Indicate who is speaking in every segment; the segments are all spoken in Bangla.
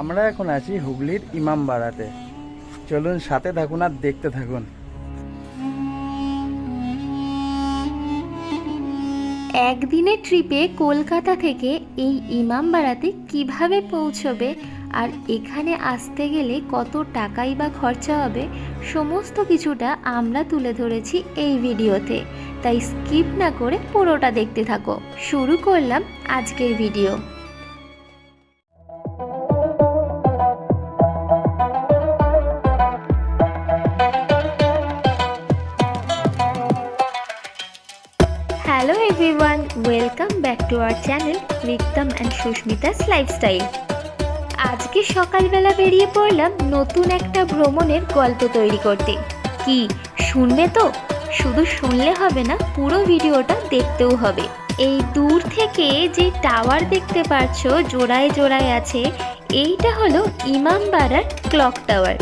Speaker 1: আমরা এখন আছি হুগলির ইমামবাড়াতে। চলুন সাথে থাকুন আর দেখতে থাকুন।
Speaker 2: একদিনের ট্রিপে কলকাতা থেকে এই ইমামবাড়াতে কীভাবে পৌঁছবে আর এখানে আসতে গেলে কত টাকাই বা খরচা হবে, সমস্ত কিছুটা আমরা তুলে ধরেছি এই ভিডিওতে। তাই স্কিপ না করে পুরোটা দেখতে থাকো। শুরু করলাম আজকের video. Welcome back to our channel Riktam and Susmita's lifestyle আজকে সকালবেলা বেরিয়ে পড়লাম নতুন একটা ভ্রমণের গল্প তৈরি করতে। কি, শুনবে তো? শুধু শুনলে হবে না, পুরো ভিডিওটা দেখতেও হবে। এই দূর থেকে যে টাওয়ার দেখতে পাচ্ছ জোড়ায় জোড়ায় আছে, এইটা হলো ইমামবাড়ার ক্লক টাওয়ার।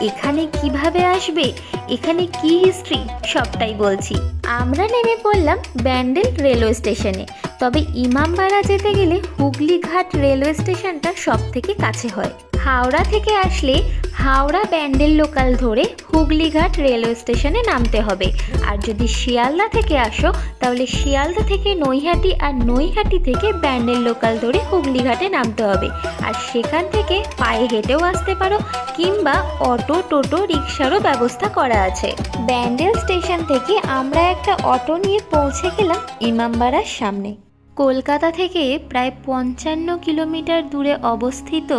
Speaker 2: এখানে কীভাবে আসবে এখানে কি হিস্ট্রি সবটাই বলছি। আমরা নেমে পড়লাম ব্যান্ডেল রেলওয়ে স্টেশনে। তবে ইমামবাড়া যেতে গেলে হুগলি ঘাট রেলওয়ে স্টেশনটা সব থেকে কাছে হয়। হাওড়া থেকে আসলে হাওড়া ব্যান্ডেল লোকাল ধরে হুগলিঘাট রেলওয়ে স্টেশনে নামতে হবে। আর যদি শিয়ালদা থেকে আসো, তাহলে শিয়ালদা থেকে নৈহাটি আর নৈহাটি থেকে ব্যান্ডেল লোকাল ধরে হুগলিঘাটে নামতে হবে। আর সেখান থেকে পায়ে হেঁটেও আসতে পারো কিংবা অটো, টোটো, রিক্সারও ব্যবস্থা করা আছে। ব্যান্ডেল স্টেশন থেকে আমরা একটা অটো নিয়ে পৌঁছে গেলাম ইমামবাড়ার সামনে। কলকাতা থেকে প্রায় পঞ্চান্ন কিলোমিটার দূরে অবস্থিত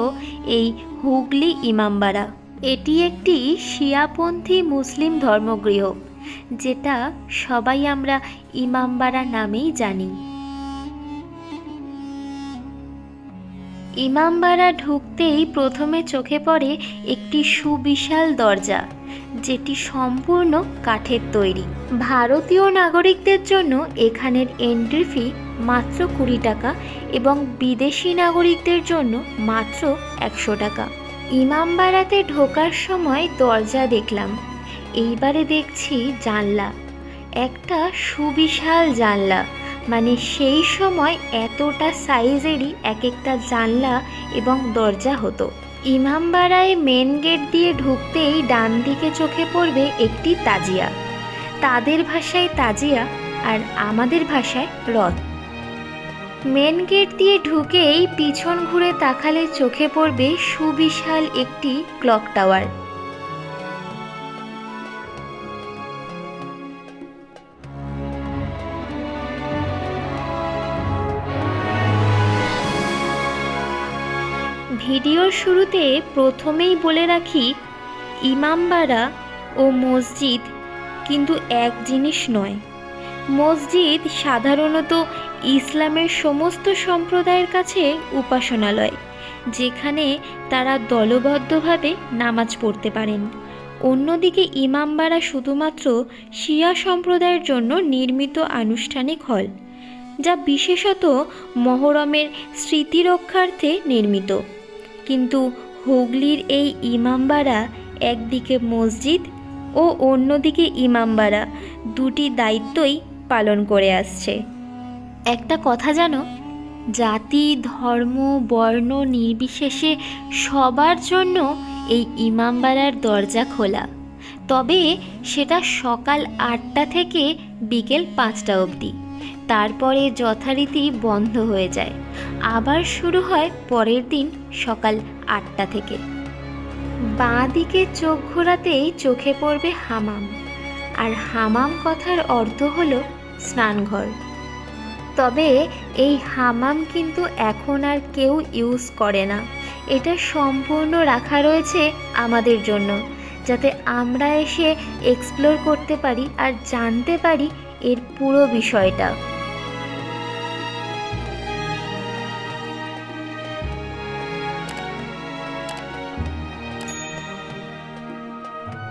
Speaker 2: এই হুগলি ইমামবাড়া। এটি একটি শিয়াপন্থী মুসলিম ধর্মগৃহ, যেটা সবাই আমরা ইমামবাড়া নামেই জানি। ইমামবাড়া ঢুকতেই প্রথমে চোখে পড়ে একটি সুবিশাল দরজা, যেটি সম্পূর্ণ কাঠের তৈরি। ভারতীয় নাগরিকদের জন্য এখানের এন্ট্রি ফি মাত্র কুড়ি টাকা এবং বিদেশি নাগরিকদের জন্য মাত্র একশো টাকা। ইমামবাড়াতে ঢোকার সময় দরজা দেখলাম। এইবারে দেখছি জানলা। একটা সুবিশাল জানলা। মানে সেই সময় এতটা সাইজেরই এক একটা জানলা এবং দরজা হতো। ইমামবাড়ায় মেন গেট দিয়ে ঢুকতেই ডান দিকে চোখে পড়বে একটি তাজিয়া। তাদের ভাষায় তাজিয়া আর আমাদের ভাষায় রথ। মেন গেট দিয়ে ঢুকেই পিছন ঘুরে তাকালে চোখে পড়বে সুবিশাল একটি ক্লক টাওয়ার। ভিডিওর শুরুতে প্রথমেই বলে রাখি, ইমামবাড়া ও মসজিদ কিন্তু এক জিনিস নয়। মসজিদ সাধারণত ইসলামের সমস্ত সম্প্রদায়ের কাছে উপাসনালয়, যেখানে তারা দলবদ্ধভাবে নামাজ পড়তে পারেন। অন্যদিকে ইমামবাড়া শুধুমাত্র শিয়া সম্প্রদায়ের জন্য নির্মিত আনুষ্ঠানিক হল, যা বিশেষত মহরমের স্মৃতি রক্ষার্থে নির্মিত। কিন্তু হুগলির এই ইমামবাড়া একদিকে মসজিদ ও অন্যদিকে ইমামবাড়া দুটি দায়িত্বই পালন করে আসছে। একটা কথা জানো? জাতি, ধর্ম, বর্ণ নির্বিশেষে সবার জন্য এই ইমামবাড়ার দরজা খোলা। তবে সেটা সকাল আটটা থেকে বিকেল পাঁচটা অবধি। তারপরে যথারীতি বন্ধ হয়ে যায়। আবার শুরু হয় পরের দিন সকাল আটটা থেকে। বাঁ দিকে চোখ ঘোরাতেই চোখে পড়বে হামাম। আর হামাম কথার অর্থ হলো স্নানঘর। তবে এই হামাম কিন্তু এখন আর কেউ ইউজ করে না। এটা সম্পূর্ণ রাখা রয়েছে আমাদের জন্য, যাতে আমরা এসে এক্সপ্লোর করতে পারি আর জানতে পারি এর পুরো বিষয়টা।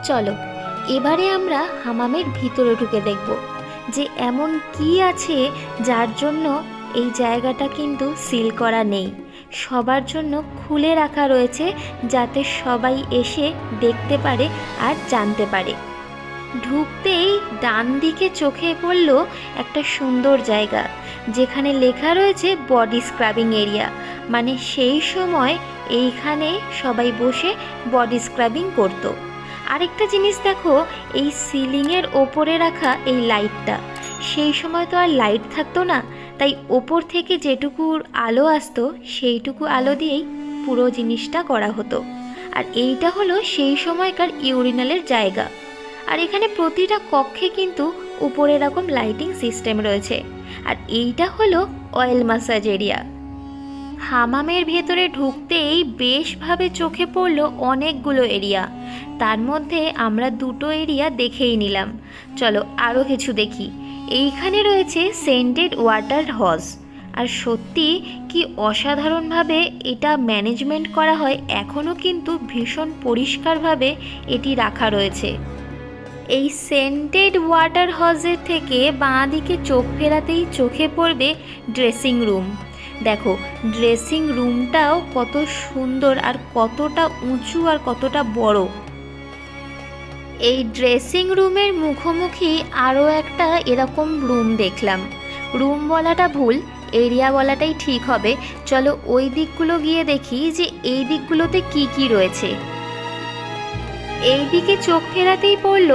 Speaker 2: চলো, এবারে আমরা হামামের ভিতরে ঢুকে দেখব। যে এমন কি আছে যার জন্য এই জায়গাটা কিন্তু সিল করা নেই। সবার জন্য খুলে রাখা রয়েছে যাতে সবাই এসে দেখতে পারে আর জানতে পারে। ঢুকতেই ডান দিকে চোখে পড়ল একটা সুন্দর জায়গা, যেখানে লেখা রয়েছে বডি স্ক্রাবিং এরিয়া। মানে সেই সময় এইখানে সবাই বসে বডি স্ক্রাবিং করতো। আরেকটা জিনিস দেখো, এই সিলিংয়ের ওপরে রাখা এই লাইটটা সেই সময় তো আর লাইট থাকতো না, তাই ওপর থেকে যেটুকু আলো আসতো, সেইটুকু আলো দিয়েই পুরো জিনিসটা করা হতো। আর এইটা হলো সেই সময়কার ইউরিনালের জায়গা। আর এখানে প্রতিটা কক্ষে কিন্তু উপরে এরকম লাইটিং সিস্টেম রয়েছে। আর এইটা হলো অয়েল মাসাজ এরিয়া হামামের ভেতরে ঢুকতেই বেশভাবে চোখে পড়ল অনেকগুলো এরিয়া। তার মধ্যে আমরা দুটো এরিয়া দেখেই নিলাম। চলো আরও কিছু দেখি। এইখানে রয়েছে সেন্টেড ওয়াটার হজ। আর সত্যি কি অসাধারণভাবে এটা ম্যানেজমেন্ট করা হয় এখনও কিন্তু ভীষণ পরিষ্কারভাবে এটি রাখা রয়েছে। এই সেন্টেড ওয়াটার হজের থেকে বাঁ দিকে চোখ ফেরাতেই চোখে পড়বে ড্রেসিং রুম। দেখো ড্রেসিং রুমটাও কত সুন্দর আর কতটা উঁচু আর কতটা বড়। এই ড্রেসিং রুমের মুখোমুখি আরও একটা এরকম রুম দেখলাম। রুম বলাটা ভুল এরিয়া বলাটাই ঠিক হবে। চলো ওই দিকগুলো গিয়ে দেখি যে এই দিকগুলোতে কি কি রয়েছে। এই দিকে চোখ ফেরাতেই পড়ল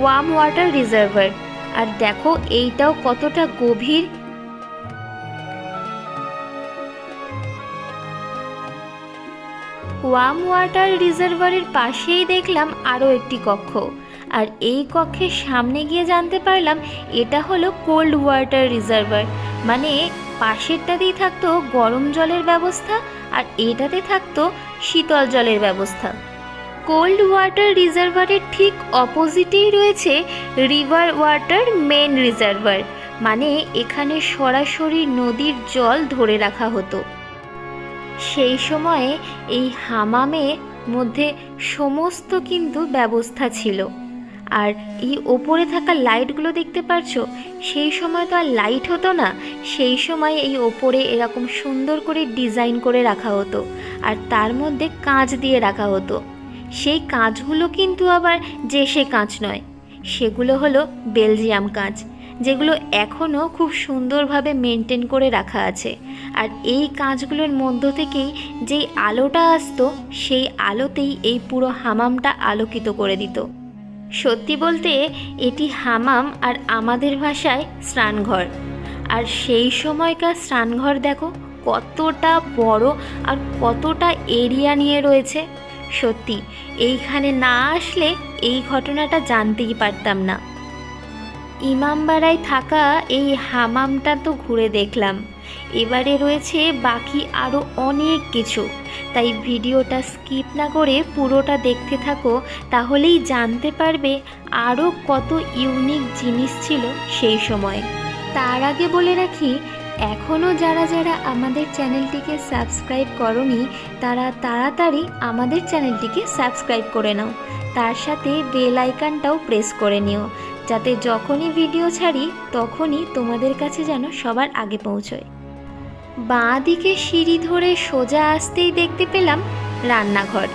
Speaker 2: ওয়ার্ম ওয়াটার রিজার্ভার আর দেখো, এইটাও কতটা গভীর ওয়ার্ম ওয়াটার রিজার্ভারের পাশেই দেখলাম আরও একটি কক্ষ। আর এই কক্ষের সামনে গিয়ে জানতে পারলাম এটা হলো কোল্ড ওয়াটার রিজার্ভার। মানে পাশেরটাতেই থাকতো গরম জলের ব্যবস্থা আর এটাতে থাকতো শীতল জলের ব্যবস্থা। কোল্ড ওয়াটার রিজার্ভারের ঠিক অপোজিটেই রয়েছে রিভার ওয়াটার মেন রিজার্ভার। মানে এখানে সরাসরি নদীর জল ধরে রাখা হতো। সেই সময়ে এই হামামে মধ্যে সমস্ত কিন্তু ব্যবস্থা ছিল। আর এই ওপরে থাকা লাইটগুলো দেখতে পারছ? সেই সময় তো আর লাইট হতো না, সেই সময় এই ওপরে এরকম সুন্দর করে ডিজাইন করে রাখা হতো, আর তার মধ্যে কাঁচ দিয়ে রাখা হতো। সেই কাঁচগুলো কিন্তু আবার যে সে কাঁচ নয়, সেগুলো হলো বেলজিয়াম কাঁচ। যেগুলো এখনও খুব সুন্দরভাবে মেনটেন করে রাখা আছে। আর এই কাঁচগুলোর মধ্য থেকেই যেই আলোটা আসতো, সেই আলোতেই এই পুরো হামামটা আলোকিত করে দিত। সত্যি বলতে, এটি হামাম আর আমাদের ভাষায় স্নানঘর। আর সেই সময়কার স্নানঘর দেখো, কতটা বড় আর কতটা এরিয়া নিয়ে রয়েছে। সত্যি, এইখানে না আসলে এই ঘটনাটা জানতেই পারতাম না। ইমামবাড়ায় থাকা এই হামামটা তো ঘুরে দেখলাম। এবারে রয়েছে বাকি আরও অনেক কিছু। তাই ভিডিওটা স্কিপ না করে পুরোটা দেখতে থাকো, তাহলেই জানতে পারবে আরও কত ইউনিক জিনিস ছিল সেই সময়। তার আগে বলে রাখি এখনও যারা যারা আমাদের চ্যানেলটিকে সাবস্ক্রাইব করনি, তারা তাড়াতাড়ি আমাদের চ্যানেলটিকে সাবস্ক্রাইব করে নাও। তার সাথে বেল প্রেস করে নিও। যাতে যখনই ভিডিও ছাড়ি, তখনই তোমাদের কাছে যেন সবার আগে পৌঁছয়। বাঁ দিকে সিঁড়ি ধরে সোজা আসতেই দেখতে পেলাম রান্নাঘর।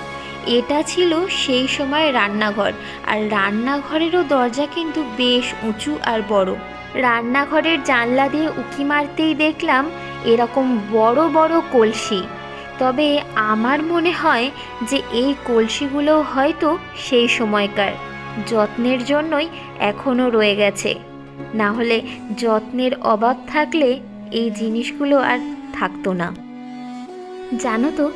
Speaker 2: এটা ছিল সেই সময় রান্নাঘর, আর রান্নাঘরেরও দরজা কিন্তু বেশ উঁচু আর বড়। রান্নাঘরের জানলা দিয়ে উঁকি মারতেই দেখলাম এরকম বড় বড় কলসি। তবে আমার মনে হয় যে এই কলসিগুলো হয়তো সেই সময়কার। যত্নের জন্যই এখনও রয়ে গেছে। না হলে যত্নের অভাব থাকলে এই জিনিসগুলো আর থাকতো না। জানো তো,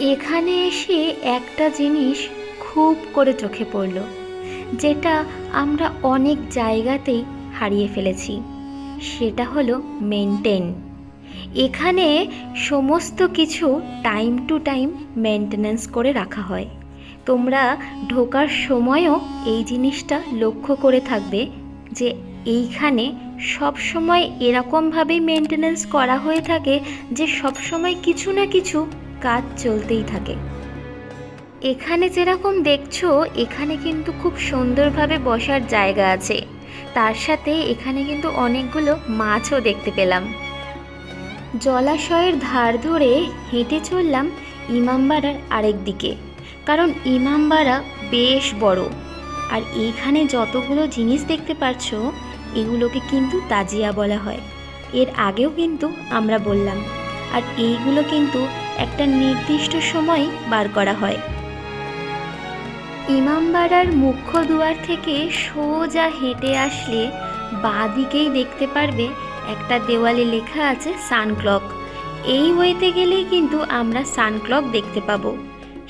Speaker 2: এখানে এসে একটা জিনিস খুব করে চোখে পড়ল, যেটা আমরা অনেক জায়গাতেই হারিয়ে ফেলেছি। সেটা হলো মেনটেন। এখানে সমস্ত কিছু টাইম টু টাইম মেনটেনেন্স করে রাখা হয়। তোমরা ঢোকার সময়ও এই জিনিসটা লক্ষ্য করে থাকবে যে এইখানে সব সময় এরকমভাবেই মেনটেনেন্স করা হয়ে থাকে যে সব সময় কিছু না কিছু কাজ চলতেই থাকে। এখানে যেরকম দেখছ, এখানে কিন্তু খুব সুন্দরভাবে বসার জায়গা আছে। তার সাথে এখানে কিন্তু অনেকগুলো মাছও দেখতে পেলাম। জলাশয়ের ধার ধরে হেঁটে চললাম ইমামবাড়ার আরেক দিকে। কারণ ইমামবাড়া বেশ বড়। আর এইখানে যতগুলো জিনিস দেখতে পাচ্ছ, এগুলোকে কিন্তু তাজিয়া বলা হয়। এর আগেও কিন্তু আমরা বললাম। আর এইগুলো কিন্তু একটা নির্দিষ্ট সময় বার করা হয়। ইমামবাড়ার মুখ্য দুয়ার থেকে সোজা হেঁটে আসলে বাঁ দিকেই দেখতে পারবে একটা দেওয়ালে লেখা আছে সানক্লক। এই ওয়েতে গেলেই কিন্তু আমরা সানক্লক দেখতে পাবো।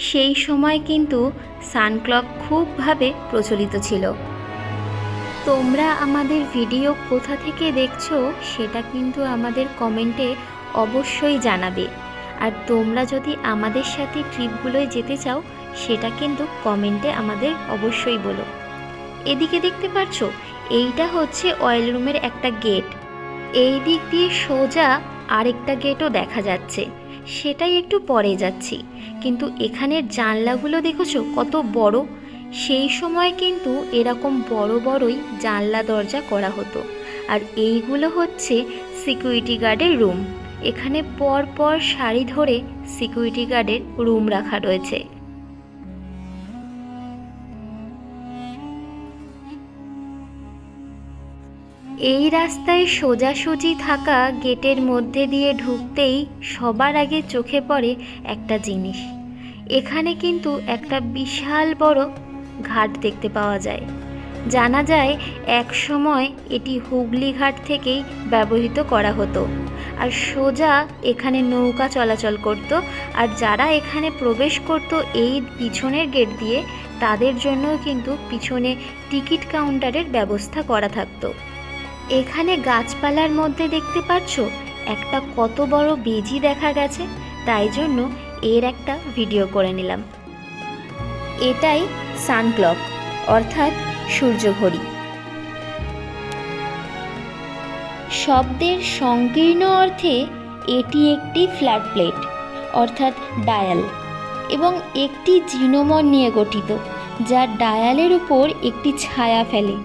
Speaker 2: সেই সময় কিন্তু সানক্লক খুবভাবে প্রচলিত ছিল। তোমরা আমাদের ভিডিও কোথা থেকে দেখছ সেটা কিন্তু আমাদের কমেন্টে অবশ্যই জানাবে। আর তোমরা যদি আমাদের সাথে ট্রিপগুলোয় যেতে চাও, সেটা কিন্তু কমেন্টে আমাদের অবশ্যই বলো। এদিকে দেখতে পাচ্ছো এইটা হচ্ছে অয়েল রুমের একটা গেট এই দিক দিয়ে সোজা আরেকটা গেটও দেখা যাচ্ছে। সেটাই একটু পরে যাচ্ছি। কিন্তু এখানের জানলাগুলো দেখেছ কত বড়? সেই সময় কিন্তু এরকম বড় বড়ই জানলা দরজা করা হতো। আর এইগুলো হচ্ছে সিকিউরিটি গার্ডের রুম এখানে পর পর সারি ধরে সিকিউরিটি গার্ডের রুম রাখা রয়েছে। এই রাস্তায় সোজাসুজি থাকা গেটের মধ্যে দিয়ে ঢুকতেই সবার আগে চোখে পড়ে একটা জিনিস। এখানে কিন্তু একটা বিশাল বড় ঘাট দেখতে পাওয়া যায়। জানা যায়, এক সময় এটি হুগলি ঘাট থেকেই ব্যবহৃত করা হতো। আর সোজা এখানে নৌকা চলাচল করত। আর যারা এখানে প্রবেশ করত এই পিছনের গেট দিয়ে, তাদের জন্য কিন্তু পিছনে টিকিট কাউন্টারের ব্যবস্থা করা থাকতো। এখানে গাছপালার মধ্যে দেখতে পাচ্ছ একটা কত বড় বেজি দেখা গেছে, তাই জন্য এর একটা ভিডিও করে নিলাম। এটাই সানক্লক, অর্থাৎ সূর্যঘড়ি। শব্দের সংকীর্ণ অর্থে এটি একটি ফ্ল্যাট প্লেট, অর্থাৎ ডায়াল, এবং একটি জিনোমন নিয়ে গঠিত, যা ডায়ালের উপর একটি ছায়া ফেলে।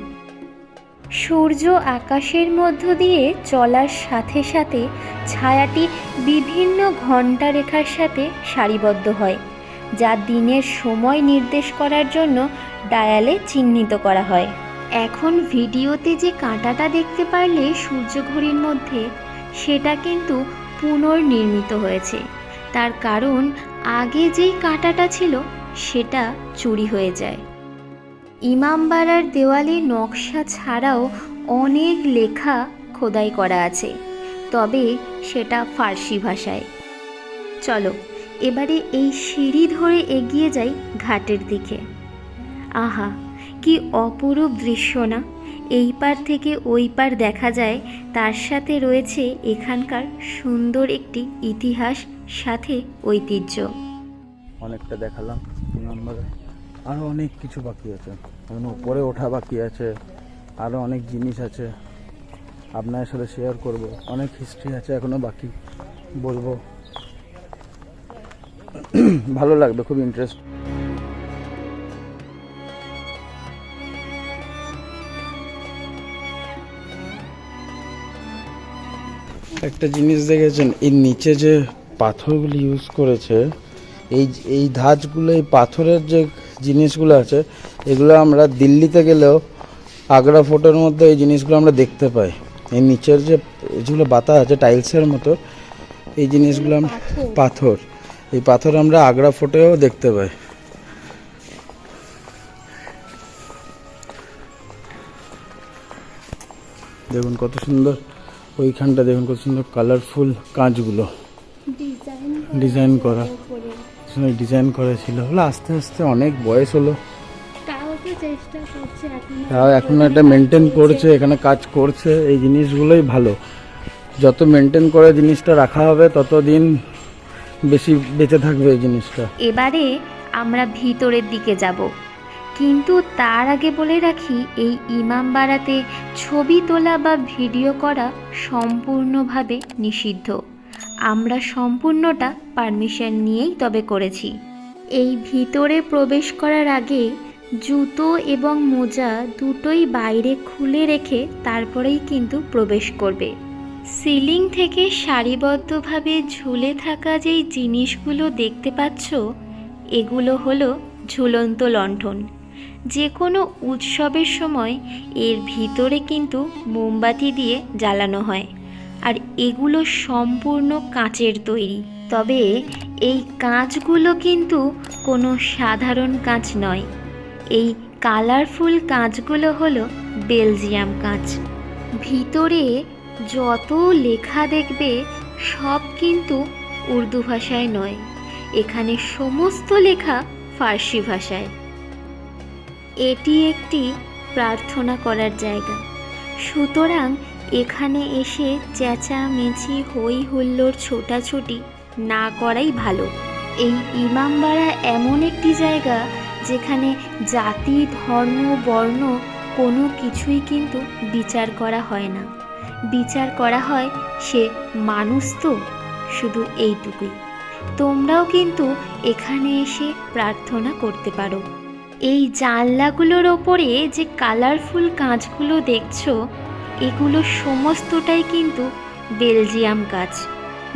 Speaker 2: সূর্য আকাশের মধ্য দিয়ে চলার সাথে সাথে ছায়াটি বিভিন্ন ঘণ্টা রেখার সাথে সারিবদ্ধ হয়, যা দিনের সময় নির্দেশ করার জন্য ডায়ালে চিহ্নিত করা হয়। এখন ভিডিওতে যে কাঁটাটা দেখতে পারলে সূর্যঘড়ির মধ্যে, সেটা কিন্তু পুনর্নির্মিত হয়েছে। তার কারণ, আগে যেই কাঁটাটা ছিল, সেটা চুরি হয়ে যায়। ইমামবাড়ার দেওয়ালে নকশা ছাড়াও অনেক লেখা খোদাই করা আছে, তবে সেটা ফার্সি ভাষায়। চলো, এবারে এই সিঁড়ি ধরে এগিয়ে যাই ঘাটের দিকে। আহা, কি অপরূপ দৃশ্য না! এই পার থেকে ওই পার দেখা যায়, তার সাথে রয়েছে এখানকার সুন্দর একটি ইতিহাস, সাথে ঐতিহ্য।
Speaker 1: অনেকটা দেখালাম আরও অনেক কিছু বাকি আছে। এখন উপরে ওঠা বাকি আছে। আরও অনেক জিনিস আছে। আপনার সাথে শেয়ার করব। অনেক হিস্ট্রি আছে এখনও বাকি। বলব। ভালো লাগবে, খুব ইন্টারেস্ট একটা জিনিস দেখেছেন? এর নিচে যে পাথরগুলি ইউজ করেছে, এই এই ধাঁচগুলো, এই পাথরের যে জিনিসগুলো আছে এগুলো আমরা দিল্লিতে গেলেও আগ্রা ফোর্টের মধ্যে এই জিনিসগুলো আমরা দেখতে পাই। এই নিচের যে যেগুলো বাতা আছে টাইলসের মতো এই জিনিসগুলো আমরা পাথর। এই পাথর আমরা আগ্রা ফোর্টেও দেখতে পাই। দেখুন কত সুন্দর ওইখানটা দেখুন কত সুন্দর কালারফুল কাঁচগুলো। ডিজাইন করা। সময় ডিজাইন করা ছিল হলো আস্তে আস্তে অনেক বয়স হলো। তাও এখন। একটা মেনটেন করছে এখানে কাজ করছে এই জিনিসগুলোই ভালো। যত মেনটেন করে জিনিসটা রাখা হবে তত দিন বেশি বেঁচে থাকবে এই জিনিসটা।
Speaker 2: এবারে আমরা ভিতরের দিকে যাব। কিন্তু তার আগে বলে রাখি এই ইমামবাড়াতে ছবি তোলা বা ভিডিও করা সম্পূর্ণভাবে নিষিদ্ধ। আমরা সম্পূর্ণটা পারমিশন নিয়েই তবে করেছি। এই ভিতরে প্রবেশ করার আগে জুতো এবং মোজা দুটোই বাইরে খুলে রেখে তারপরেই কিন্তু প্রবেশ করবে। সিলিং থেকে সারিবদ্ধভাবে ঝুলে থাকা যেই জিনিসগুলো দেখতে পাচ্ছ, এগুলো হলো ঝুলন্ত লণ্ঠন। যে কোনো উৎসবের সময় এর ভিতরে কিন্তু মোমবাতি দিয়ে জ্বালানো হয়। আর এগুলো সম্পূর্ণ কাঁচের তৈরি। তবে এই কাঁচগুলো কিন্তু কোনো সাধারণ কাঁচ নয়। এই কালারফুল কাঁচগুলো হলো বেলজিয়াম কাঁচ। ভিতরে যত লেখা দেখবে সব কিন্তু উর্দু ভাষায় নয়। এখানে সমস্ত লেখা ফার্সি ভাষায়। এটি একটি প্রার্থনা করার জায়গা। সুতরাং এখানে এসে চেঁচামেচি হই হুল্লোড় ছোটাছুটি না করাই ভালো। এই ইমামবাড়া এমন একটি জায়গা যেখানে জাতি, ধর্ম, বর্ণ কোনো কিছুই কিন্তু বিচার করা হয় না। বিচার করা হয় সে মানুষ তো, শুধু এইটুকুই। তোমরাও কিন্তু এখানে এসে প্রার্থনা করতে পারো। এই জানলাগুলোর ওপরে যে কালারফুল কাঁচগুলো দেখছ এগুলো সমস্তটাই কিন্তু বেলজিয়াম কাঁচ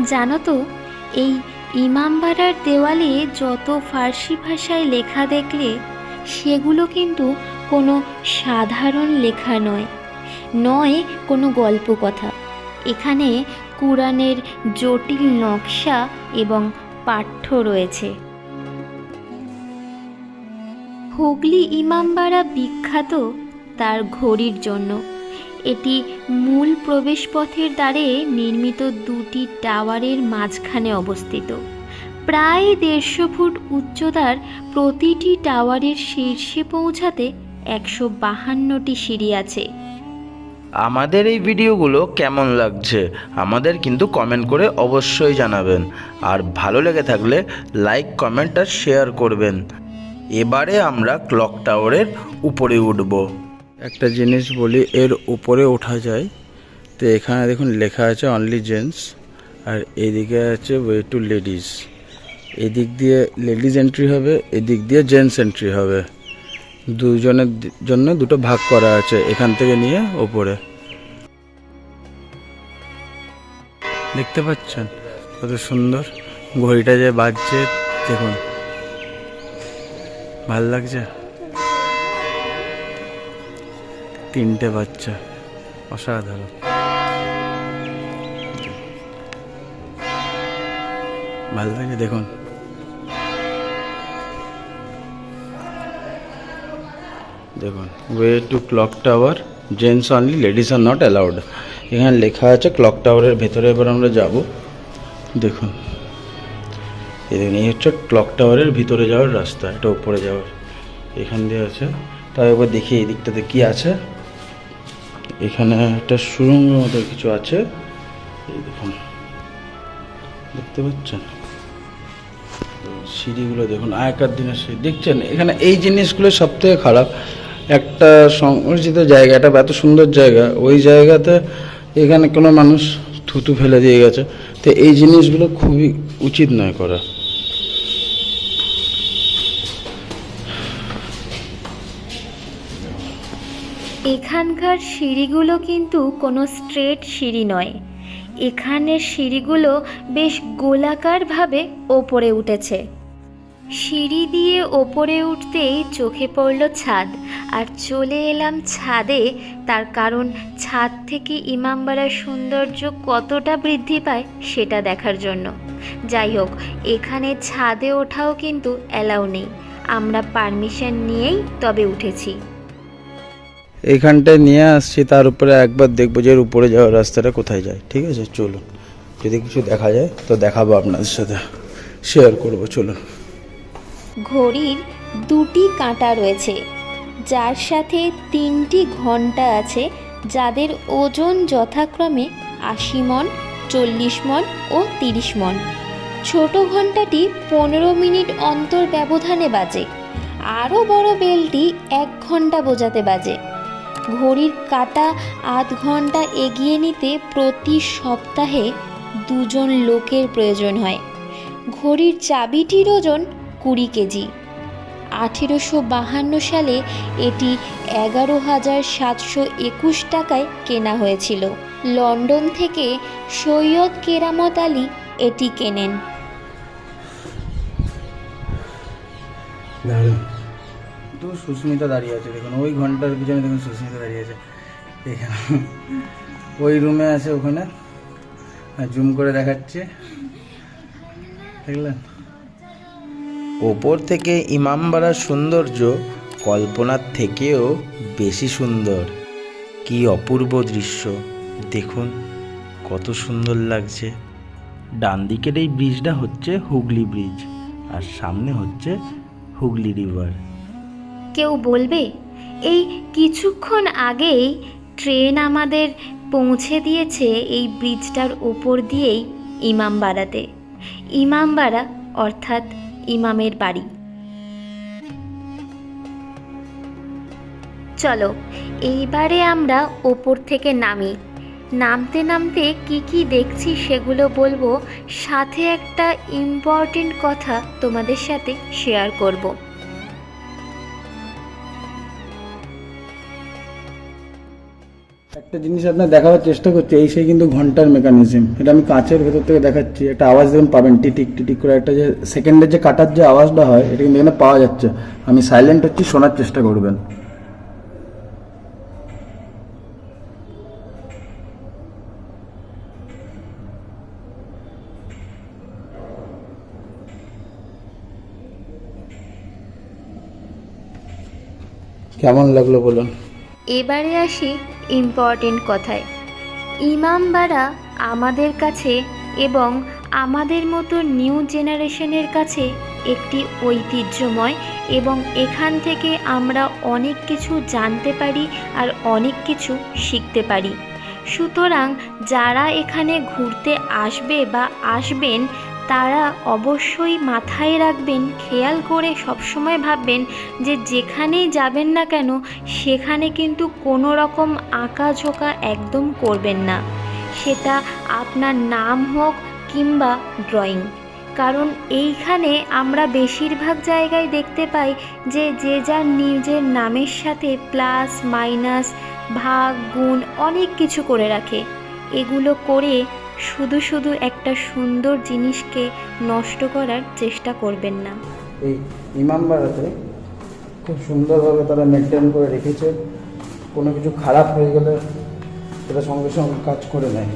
Speaker 2: জানো তো, এই ইমামবাড়ার দেওয়ালে যত ফার্সি ভাষায় লেখা দেখলে, সেগুলো কিন্তু কোনো সাধারণ লেখা নয় নয় কোনো গল্প কথা এখানে কোরআনের জটিল নকশা এবং পাঠ্য রয়েছে। হুগলি ইমামবাড়া বিখ্যাত তার ঘড়ির জন্য। এটি মূল প্রবেশপথের দ্বারে নির্মিত দুটি টাওয়ারের মাঝখানে অবস্থিত। প্রায় দেড়শো ফুট উচ্চতার প্রতিটি টাওয়ারের শীর্ষে পৌঁছাতে একশো বাহান্নটি সিঁড়ি আছে।
Speaker 1: আমাদের এই ভিডিওগুলো কেমন লাগছে, আমাদের কিন্তু কমেন্ট করে অবশ্যই জানাবেন। আর ভালো লেগে থাকলে লাইক, কমেন্ট আর শেয়ার করবেন। এবারে আমরা ক্লক টাওয়ারের উপরে উঠব। একটা জিনিস বলি, এর উপরে ওঠা যায়। তো এখানে দেখুন লেখা আছে অনলি জেন্টস আর এদিকে আছে ওয়ে টু লেডিস এদিক দিয়ে লেডিস এন্ট্রি হবে, এদিক দিয়ে জেন্টস এন্ট্রি হবে। দুজনের জন্য দুটো ভাগ করা আছে এখান থেকে নিয়ে ওপরে। দেখতে পাচ্ছেন কত সুন্দর ঘড়িটা যে বাজছে, দেখুন। ভালো লাগছে? তিনটে বাচ্চা, অসাধারণ। ভালো লাগে দেখুন। দেখুন way to clock tower gents only ladies are not allowed এখানে লেখা আছে ক্লক টাওয়ারের ভেতরে, এবার আমরা যাব। দেখুন, এই দেখুন, এই হচ্ছে ক্লক টাওয়ারের ভিতরে যাওয়ার রাস্তা, এটা উপরে যাওয়ার। এখান দিয়ে আছে, তাও একবার দেখি এই দিকটাতে কী আছে। এখানে একটা সুরঙ্গ মতো কিছু আছে। এই দেখুন। দেখতে পাচ্ছেন? সিঁড়িগুলো দেখুন, আগেকার দিনের সিঁড়ি। দেখছেন? এখানে এই জিনিসগুলো সব থেকে খারাপ। একটা সংরক্ষিত জায়গা একটা এত সুন্দর জায়গা, ওই জায়গাতে এখানে কোনো মানুষ থুতু ফেলে দিয়ে গেছে। তো এই জিনিসগুলো খুবই উচিত নয় করা।
Speaker 2: এখানকার সিঁড়িগুলো কিন্তু কোনো স্ট্রেট সিঁড়ি নয়। এখানের সিঁড়িগুলো বেশ গোলাকারভাবে ওপরে উঠেছে। সিঁড়ি দিয়ে ওপরে উঠতেই চোখে পড়ল ছাদ, আর চলে এলাম ছাদে, তার কারণ ছাদ থেকে ইমামবাড়ার সৌন্দর্য কতটা বৃদ্ধি পায় সেটা দেখার জন্য। যাই হোক, এখানে ছাদে ওঠাও কিন্তু অ্যালাউ নেই। আমরা পারমিশন নিয়েই তবে উঠেছি।
Speaker 1: এইখানটায় নিয়ে আসছি, তার উপরে একবার দেখব যে এর উপরে যাওয়ার রাস্তাটা কোথায় যায়। ঠিক আছে? চলুন। যদি কিছু দেখা যায়, তো দেখাবো আপনাদের সাথে। শেয়ার করব, চলুন।
Speaker 2: ঘড়ির দুটি কাঁটা রয়েছে, যার সাথে তিনটি ঘণ্টা আছে, যাদের ওজন যথাক্রমে আশি মন, চল্লিশ মন ও তিরিশ মন। ছোট ঘন্টাটি পনেরো মিনিট অন্তর ব্যবধানে বাজে, আরও বড় বেলটি এক ঘণ্টা বোঝাতে বাজে। ঘড়ির কাঁটা আধ ঘণ্টা এগিয়ে নিতে প্রতি সপ্তাহে দুজন লোকের প্রয়োজন হয়। ঘড়ির চাবিটির ওজন কুড়ি কেজি। আঠেরোশো বাহান্ন সালে এটি এগারো হাজার সাতশো একুশ টাকায় কেনা হয়েছিল। লন্ডন থেকে সৈয়দ কেরামত আলী এটি কেনেন।
Speaker 1: সুস্মিতা দাঁড়িয়ে আছে, দেখুন। ওই ঘণ্টার পিছনে দেখুন সুস্মিতা দাঁড়িয়ে আছে। এখানে ওই রুমে আছে ওখানে। জুম করে দেখাচ্ছে। দেখলেন? ওপর থেকে ইমামবাড়ার সৌন্দর্য কল্পনার থেকেও বেশি সুন্দর। কি অপূর্ব দৃশ্য। দেখুন, কত সুন্দর লাগছে। ডান দিকের এই ব্রিজটা হচ্ছে হুগলি ব্রিজ আর সামনে হচ্ছে হুগলি রিভার
Speaker 2: কেউ বলবে, এই কিছুক্ষণ আগেই ট্রেন আমাদের পৌঁছে দিয়েছে এই ব্রিজটার ওপর দিয়েই ইমামবাড়াতে ইমামবাড়া অর্থাৎ ইমামের বাড়ি। চলো, এইবারে আমরা ওপর থেকে নামি। নামতে নামতে কি কি দেখছি সেগুলো বলব, সাথে একটা ইম্পর্টেন্ট কথা তোমাদের সাথে শেয়ার করব।
Speaker 1: একটা জিনিস আপনার দেখাবার চেষ্টা করছি, এই সেই কিন্তু ঘণ্টার মেকানিজম এটা আমি কাঁচের ভেতর থেকে দেখাচ্ছি, একটা আওয়াজ দেখুন পাবেন, টিটিক টিটিক করে একটা যে সেকেন্ডের যে কাটার যে আওয়াজটা হয়, এটা কিন্তু এখানে পাওয়া যাচ্ছে। আমি সাইলেন্ট হচ্ছি, শোনার চেষ্টা করবেন। কেমন লাগল বলুন?
Speaker 2: এবারে আসি ইম্পর্টেন্ট কথায়। ইমামবাড়া আমাদের কাছে এবং আমাদের মতো নিউ জেনারেশনের কাছে একটি ঐতিহ্যময় এবং এখান থেকে আমরা অনেক কিছু জানতে পারি আর অনেক কিছু শিখতে পারি। সুতরাং যারা এখানে ঘুরতে আসবে বা আসবেন তারা অবশ্যই মাথায় রাখবেন, খেয়াল করে সবসময় ভাববেন যে যেখানেই যাবেন না কেন, সেখানে কিন্তু কোনো রকম আঁকাঝোঁকা একদম করবেন না। সেটা আপনার নাম হোক কিংবা ড্রয়িং। কারণ এইখানে আমরা বেশিরভাগ জায়গায় দেখতে পাই যে যে যার নিজের নামের সাথে প্লাস, মাইনাস, ভাগ, গুণ অনেক কিছু করে রাখে। এগুলো করে শুধু শুধু একটা সুন্দর জিনিসকে নষ্ট করার চেষ্টা করবেন না।
Speaker 1: এই ইমামবাড়াতে খুব সুন্দরভাবে তারা মেনটেন করে রেখেছে। কোনো কিছু খারাপ হয়ে গেলে সেটা সঙ্গে সঙ্গে কাজ করে নেয়।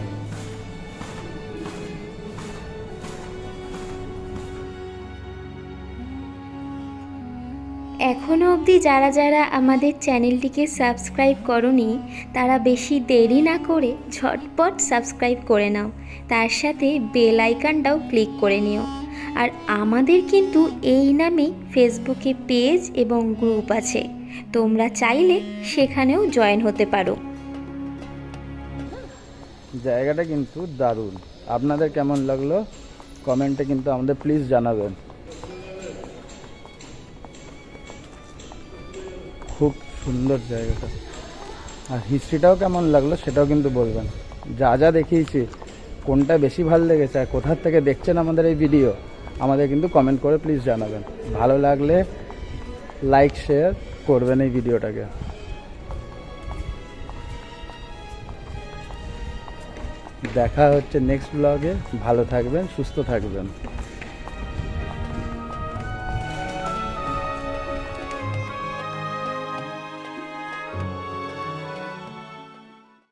Speaker 2: এখনও অবধি যারা যারা আমাদের চ্যানেলটিকে সাবস্ক্রাইব করনি, তারা বেশি দেরি না করে ঝটপট সাবস্ক্রাইব করে নাও। তার সাথে বেল আইকনটাও ক্লিক করে নিও। আর আমাদের কিন্তু এই নামেই ফেসবুকে পেজ এবং গ্রুপ আছে। তোমরা চাইলে সেখানেও জয়েন হতে পারো।
Speaker 1: জায়গাটা কিন্তু দারুণ। আপনাদের কেমন লাগল? কমেন্টে কিন্তু আমাদের প্লিজ জানাবেন। সুন্দর জায়গাটা। আর হিস্ট্রিটাও কেমন লাগল সেটাও কিন্তু বলবেন। যা যা দেখিয়েছি, কোনটা বেশি ভালো লেগেছে আর কোথার থেকে দেখছেন আমাদের এই ভিডিও আমাদের কিন্তু কমেন্ট করে প্লিজ জানাবেন। ভালো লাগলে লাইক শেয়ার করবেন এই ভিডিওটাকে দেখা হচ্ছে নেক্সট ব্লগে ভালো থাকবেন, সুস্থ থাকবেন।